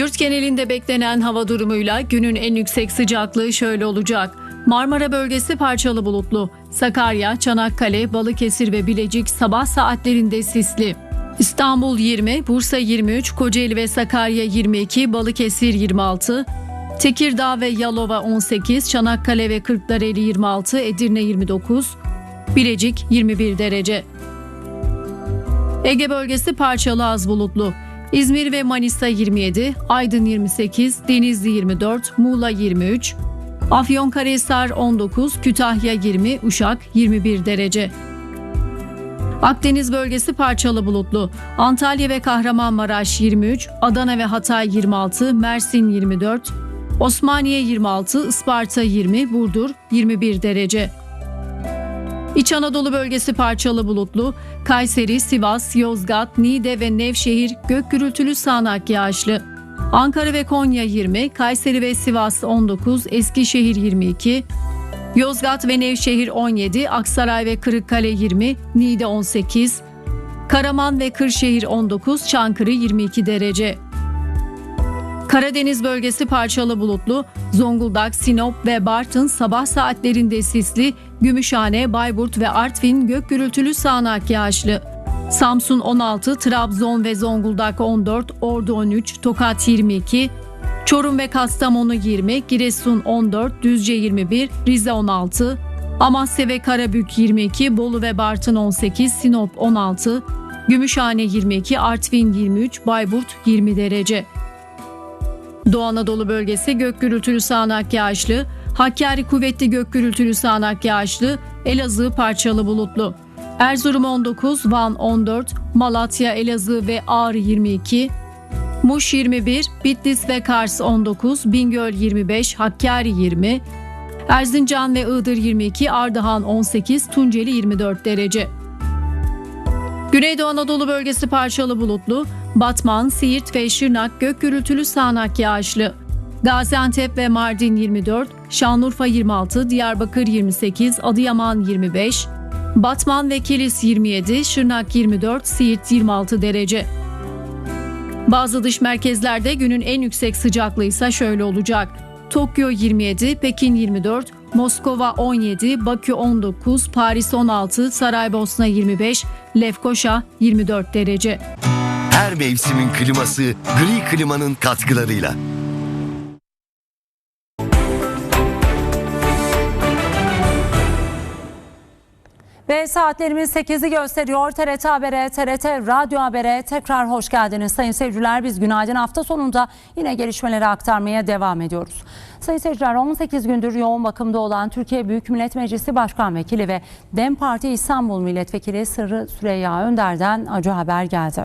Yurt genelinde beklenen hava durumuyla günün en yüksek sıcaklığı şöyle olacak. Marmara bölgesi parçalı bulutlu. Sakarya, Çanakkale, Balıkesir ve Bilecik sabah saatlerinde sisli. İstanbul 20, Bursa 23, Kocaeli ve Sakarya 22, Balıkesir 26, Tekirdağ ve Yalova 18, Çanakkale ve Kırklareli 26, Edirne 29, Bilecik 21 derece. Ege bölgesi parçalı az bulutlu. İzmir ve Manisa 27, Aydın 28, Denizli 24, Muğla 23, Afyonkarahisar 19, Kütahya 20, Uşak 21 derece. Akdeniz bölgesi parçalı bulutlu. Antalya ve Kahramanmaraş 23, Adana ve Hatay 26, Mersin 24, Osmaniye 26, Isparta 20, Burdur 21 derece. İç Anadolu bölgesi parçalı bulutlu. Kayseri, Sivas, Yozgat, Niğde ve Nevşehir gök gürültülü sağanak yağışlı. Ankara ve Konya 20, Kayseri ve Sivas 19, Eskişehir 22, Yozgat ve Nevşehir 17, Aksaray ve Kırıkkale 20, Niğde 18, Karaman ve Kırşehir 19, Çankırı 22 derece. Karadeniz bölgesi parçalı bulutlu, Zonguldak, Sinop ve Bartın sabah saatlerinde sisli, Gümüşhane, Bayburt ve Artvin gök gürültülü sağanak yağışlı. Samsun 16, Trabzon ve Zonguldak 14, Ordu 13, Tokat 22, Çorum ve Kastamonu 20, Giresun 14, Düzce 21, Rize 16, Amasya ve Karabük 22, Bolu ve Bartın 18, Sinop 16, Gümüşhane 22, Artvin 23, Bayburt 20 derece. Doğu Anadolu bölgesi gök gürültülü sağanak yağışlı, Hakkari kuvvetli gök gürültülü sağanak yağışlı, Elazığ parçalı bulutlu. Erzurum 19, Van 14, Malatya, Elazığ ve Ağrı 22, Muş 21, Bitlis ve Kars 19, Bingöl 25, Hakkari 20, Erzincan ve Iğdır 22, Ardahan 18, Tunceli 24 derece. Güneydoğu Anadolu bölgesi parçalı bulutlu, Batman, Siirt ve Şırnak gök gürültülü sağanak yağışlı. Gaziantep ve Mardin 24, Şanlıurfa 26, Diyarbakır 28, Adıyaman 25, Batman ve Kilis 27, Şırnak 24, Siirt 26 derece. Bazı dış merkezlerde günün en yüksek sıcaklığı ise şöyle olacak. Tokyo 27, Pekin 24, Moskova 17, Bakü 19, Paris 16, Saraybosna 25, Lefkoşa 24 derece. Her mevsimin kliması Gri Klima'nın katkılarıyla. Ve saatlerimiz 8'i gösteriyor. TRT Haber'e, TRT Radyo Haber'e tekrar hoş geldiniz sayın seyirciler. Biz günaydın hafta sonunda yine gelişmeleri aktarmaya devam ediyoruz. Sayın seyirciler 18 gündür yoğun bakımda olan Türkiye Büyük Millet Meclisi Başkan Vekili ve DEM Parti İstanbul Milletvekili Sırrı Süreyya Önder'den acı haber geldi.